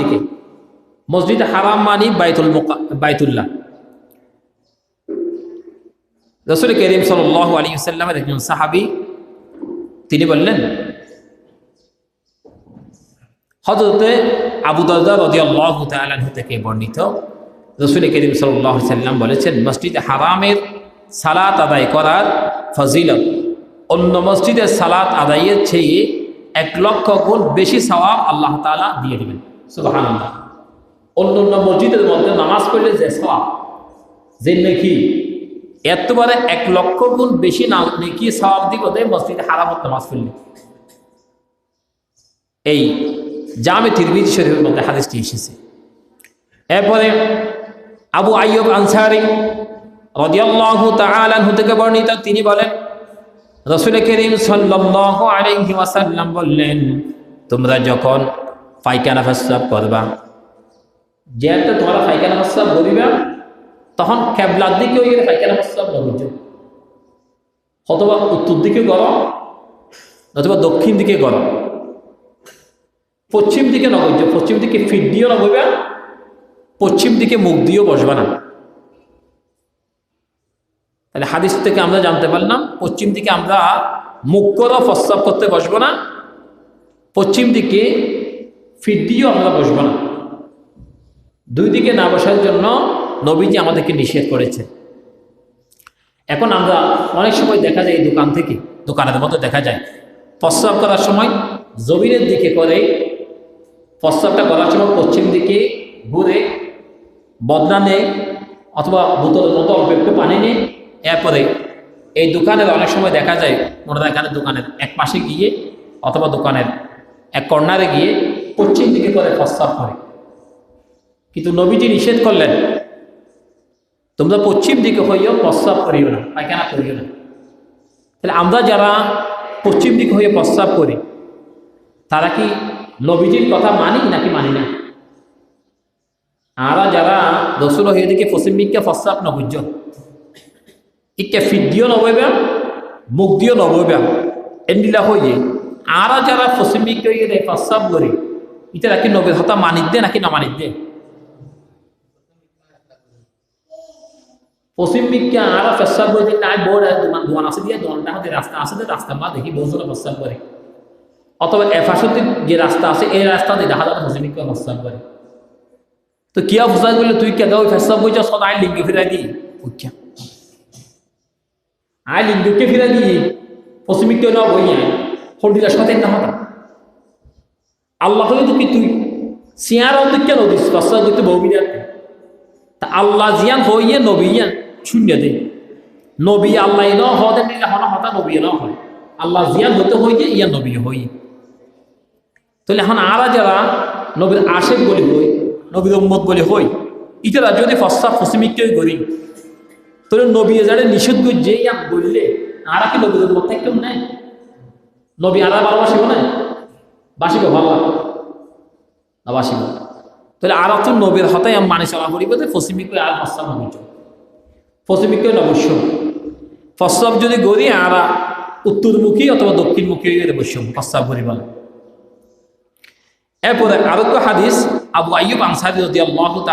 দিকে। মসজিদ হারাম মানি বাইতুল বাইতুল্লাহ। রসুল করিম সাল আলী সাল্লামের একজন সাহাবি, তিনি বললেন হজরতে আবু দরদা রদিয়াল্লাহ থেকে বর্ণিত, রসুল করিম সাল্লাম বলেছেন, মসজিদ হারামের সালাত আদায় করার ফজিলত অন্য মসজিদের সালাত আদায়ের চেয়ে এক লক্ষ গুণ বেশি সওয়াব আল্লাহ তালা দিয়ে দেবেন। সুবাহান অন্য অন্য মসজিদের মধ্যে নামাজ পড়লে যে সওয়াব যে নাকি, এতবারে এক লক্ষ গুণ বেশি না নাকি সওয়াব দিব মসজিদে হারামত নামাজ পড়লে। এই জামে তিরমিজ শরীফের মধ্যে হাদিসটি এসেছে। এরপরে আবু আইয়ুব আনসারি রাদিয়াল্লাহু তাআলা আনহু থেকে বর্ণিত, তিনি বলেন, রসুল করিম সাল্লাল্লাহু আলাইহি ওয়াসাল্লাম বললেন, তোমরা যখন পায়খানা প্রস্রাব করবা। যেহেতু তোমরা পায়খানা প্রস্রাব করিবা, তখন ক্যাবলার দিকে ওই পায়খানা প্রস্রাব নবুজ অথবা উত্তর দিকে গরম অথবা দক্ষিণ দিকে গরম পশ্চিম দিকে নবজ্য পশ্চিম দিকে ফিট দিয়েও নবইবা পশ্চিম দিকে মুখ দিয়েও বসবা না। তাহলে হাদিস থেকে আমরা জানতে পারলাম, পশ্চিম দিকে আমরা মুখ করে প্রস্তাব করতে বসবো না, পশ্চিম দিকে ফিট দিয়েও আমরা বসবো না। দুই দিকে না বসার জন্য নবীজি আমাদেরকে নিষেধ করেছে। এখন আমরা অনেক সময় দেখা যায় এই দোকান থেকে, দোকানের মতো দেখা যায়, প্রস্রাব করার সময় জমিনের দিকে করে, প্রস্রাবটা করার সময় পশ্চিম দিকে ঘুরে বদনা নেই অথবা বোতলের মতো অল্প একটু পানি নেই এরপরে এই দোকানের অনেক সময় দেখা যায় ওনারা এখানে দোকানের এক পাশে গিয়ে অথবা দোকানের এক কর্নারে গিয়ে পশ্চিম দিকে করে প্রস্তাব করে। কিন্তু নবীজি নিষেধ করলেন, তোমরা পশ্চিম দিকে হইও প্রস্তাব করিও না, পায়খানা করিও না। তাহলে আমরা যারা পশ্চিম দিকে হয়ে প্রস্তাব করি, তারা কি নবীজির কথা মানি নাকি মানি না? আরা যারা রসুল হয়ে দিকে পশ্চিম দিকে প্রস্তাব নবুজ ইকে ফিট দিও নবইবা মুখ দিও নবইবা এন্ডিলা হয়ে আরা যারা পশ্চিম দিকে প্রস্তাব করি এটা নাকি নবীর হতা দে নাকি না দে? পশ্চিম দিকে আরা প্রস্তাব করে বোর্ড দোকান দোকান আছে দিয়ে দোকানটা হতে রাস্তা আছে রাস্তা মা দেখি বহুজনে করে। অথবা এফাসতির যে রাস্তা আছে, এই রাস্তাতে দেখা যাবে পশ্চিম দিকে প্রস্তাব করে। তো কিয়া বললে তুই কে ওই ফেসলাম বইছ সদ আই লিঙ্গে ফিরাই দি উচ্চা আই লিঙ্গকে ফিরাই দি পশ্চিমিক কেউ না বই আই। হলদিলা সাথে না হতা। আল্লাহ কি তুই? সিয়ার তুই কেন দিস? ফেসলাম করতে বউবি তা আল্লাহ জিয়ান হইয়ে নবীয়ান শূন্য দে নবী আল্লাহ ন হদে নিলে হন হতা নবী ন হয়। আল্লাহ জিয়ান হতে হইয়ে ইয়া নবী হই। তাহলে এখন আরা যারা নবীর আশেক বলি হই, নবীর উম্মত বলে হই, ইতারা যদি ফসা ফসিমিককেই করি, তাহলে নবী যারা নিষেধ করে যে ইয়াম বললে, আরা কি নবীর উম্মত থাকতেও নাই নবী আরা ভালোবাসিব না বাসিব ভালো না বাসিব তাহলে আর তো নবীর হতাই আমি মানে চলা করিব যে ফসিমিক আর ফসাব নবীজ ফসিমিক নবস্য ফসাব যদি গড়ি আর উত্তরমুখী অথবা দক্ষিণমুখী হয়ে গেলে বস্য ফসাব বলে। এরপরে আরোগ্য হাদিস, আবু আইব আনসারি যদি আল্লাহ